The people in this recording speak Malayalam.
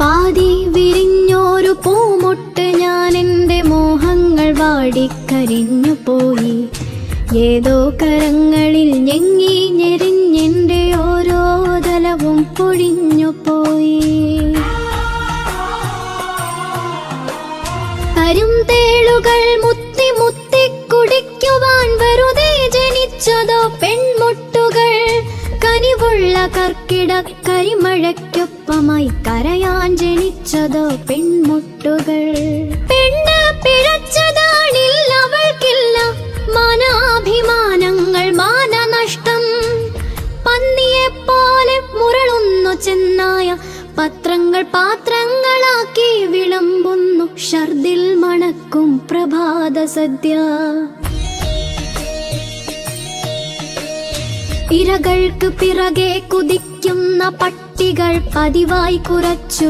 പാതി വിരിഞ്ഞോരു പൂമുട്ട് ഞാൻ എന്റെ മോഹങ്ങൾ വാടിക്കരിഞ്ഞു പോയി. ഏതോ കരങ്ങളിൽ ഞെങ്ങി ഞെരിഞ്ഞെന്റെ ഓരോ തലവും പൊഴിഞ്ഞു പോയി. തരും തേളുകൾ മുത്തി മുത്തി കുടിക്കുവാൻ വെറുതെ ജനിച്ചതോ പെൺമുട്ടുകൾ. കനിവുള്ള കർക്കിട കരിമഴയ്ക്കൊപ്പമായി കരയാൻ ജനിച്ചതോ പെൺമുട്ടുകൾ? പെണ്ണ് പിഴച്ചതാണില്ല അവൾക്കില്ല. മാനാഭിമാനങ്ങൾ മാനനഷ്ടം. പന്നിയെ പോലെ മുരളുന്നു ചെന്നായ. പത്രങ്ങൾ പാത്രങ്ങളാക്കി വിളമ്പുന്നു. ഷർദിൽ മണക്കും പ്രഭാത സദ്യ. ഇരകൾക്ക് പിറകെ കുതിക്കുന്ന പട്ടികൾ പതിവായി കുറച്ചു.